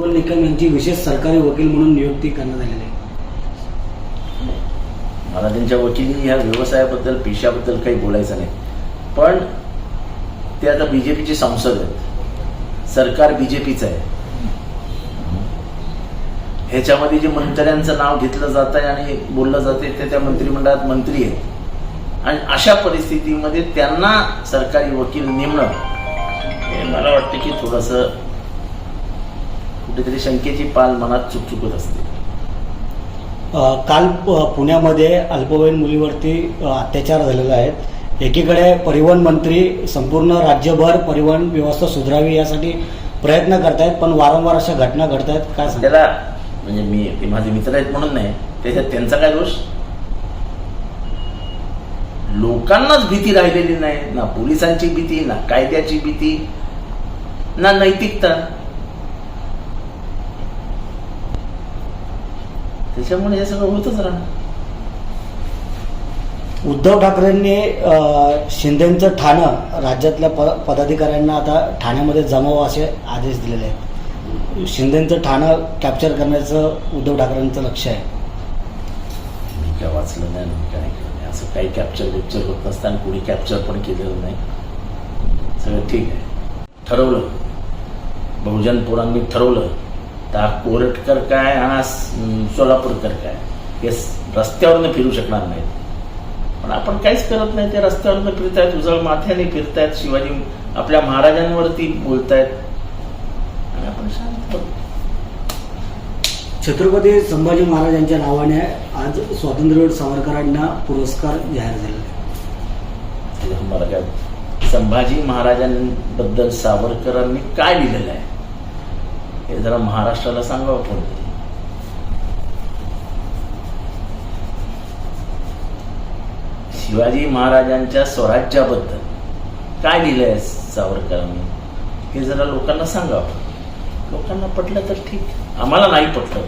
अमोल निकम यांची विशेष सरकारी वकील म्हणून नियुक्ती करण्यात आलेली आहे. मला त्यांच्या वकिली ह्या व्यवसायाबद्दल पेशाबद्दल काही बोलायचं नाही. पण ते आता बी जे पीचे संसद आहेत. सरकार बी जे पीचं आहे. ह्याच्यामध्ये जे मंत्र्यांचं नाव घेतलं जात आहे आणि बोललं जाते ते त्या मंत्रिमंडळात मंत्री आहेत. आणि अशा परिस्थितीमध्ये त्यांना सरकारी वकील नेमणं हे मला वाटतं की थोडंसं कुठेतरी शंकेची पाल मनात चुकचुकत असते. काल पुण्यामध्ये अल्पवयीन मुलीवरती अत्याचार झालेले आहेत. एकीकडे परिवहन मंत्री संपूर्ण राज्यभर परिवहन व्यवस्था सुधारावी यासाठी प्रयत्न करतायत पण वारंवार अशा घटना घडत आहेत काय त्याला म्हणजे मी ते माझे मित्र आहेत म्हणून नाही त्याच्यात त्यांचा काय दोष? लोकांनाच भीती राहिलेली नाही ना पोलिसांची भीती ना कायद्याची भीती ना नैतिकता. त्याच्यामुळे हे सगळं होतच राहणार. उद्धव ठाकरेंनी अ, शिंदेचं ठाणं राज्यातल्या प पदाधिकाऱ्यांना आता ठाण्यामध्ये जमावं असे आदेश दिलेले आहेत. शिंदेचं ठाणं कॅप्चर करण्याचं उद्धव ठाकरेंचं लक्ष आहे. मी काय वाचलं नाही मी काय केलं नाही? असं काही कॅप्चर बिप्चर होत नसताना कुणी कॅप्चर पण केलेलं नाही. सगळं ठीक आहे. ठरवलं. बहुजन पुरांनी ठरवलं. हा कोरटकर काय हा स- सोलापूरकर काय? हे रस्त्यावरनं फिरू शकणार नाहीत. पण आपण काहीच करत नाही. ते रस्त्यावरनं फिरतायत उजळ माथ्याने फिरतायत शिवाजी आपल्या महाराजांवरती बोलतायत. आणि आपण शांत. छत्रपती संभाजी महाराजांच्या नावाने आज स्वातंत्र्यवीर सावरकरांना पुरस्कार जाहीर झालेला आहे. त्याच्यात मला काय संभाजी महाराजांबद्दल सावरकरांनी काय लिहिलेलं आहे? हे जरा महाराष्ट्राला सांगावं कोणतरी शिवाजी महाराजांच्या स्वराज्याबद्दल काय लिहिलंय सावरकरांनी हे जरा लोकांना सांगावं. लोकांना पटलं तर ठीक. आम्हाला नाही पटलं.